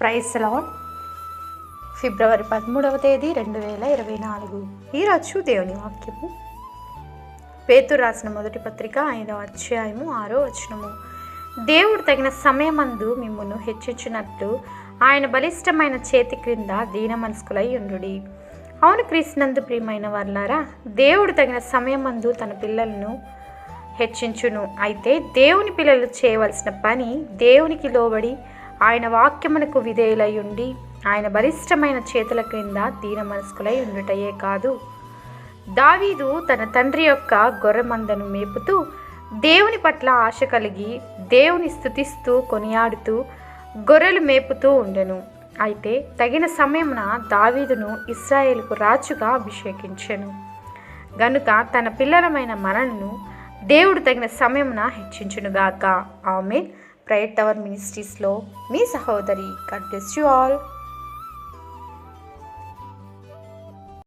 Price lord. ఫిబ్రవరి పదమూడవ తేదీ రెండు వేల ఇరవై నాలుగు. ఈరోజు దేవుని వాక్యము. పేతురు రాసిన మొదటి పత్రిక ఐదవ అధ్యాయము ఆరో వచనము. దేవుడు తగిన సమయమందు మిమ్మల్ని హెచ్చించినట్లు ఆయన బలిష్టమైన చేతి క్రింద దీన మనస్కులై ఉండుడి. అవును క్రీస్తునందు ప్రియమైన వర్లారా దేవుడు తగిన సమయమందు తన పిల్లలను హెచ్చించును. అయితే దేవుని పిల్లలు చేయవలసిన పని దేవునికి లోబడి ఆయన వాక్యమునకు విధేయులై ఉండి ఆయన బలిష్టమైన చేతుల క్రింద దీన మనస్కులై ఉండుటయే కాదు. దావీదు తన తండ్రి యొక్క గొర్రెమందను మేపుతూ దేవుని పట్ల ఆశ కలిగి దేవుని స్థుతిస్తూ కొనియాడుతూ గొర్రెలు మేపుతూ ఉండెను. అయితే తగిన సమయమున దావీదును ఇస్రాయేల్కు రాజుగా అభిషేకించెను. గనుక తన పిల్లలమైన మనలను దేవుడు తగిన సమయమున హెచ్చించునుగాక. ఆమె ప్రైట్ టవర్ మినిస్ట్రీస్లో మీ సహోదరి గాడ్ బ్లెస్ యూ ఆల్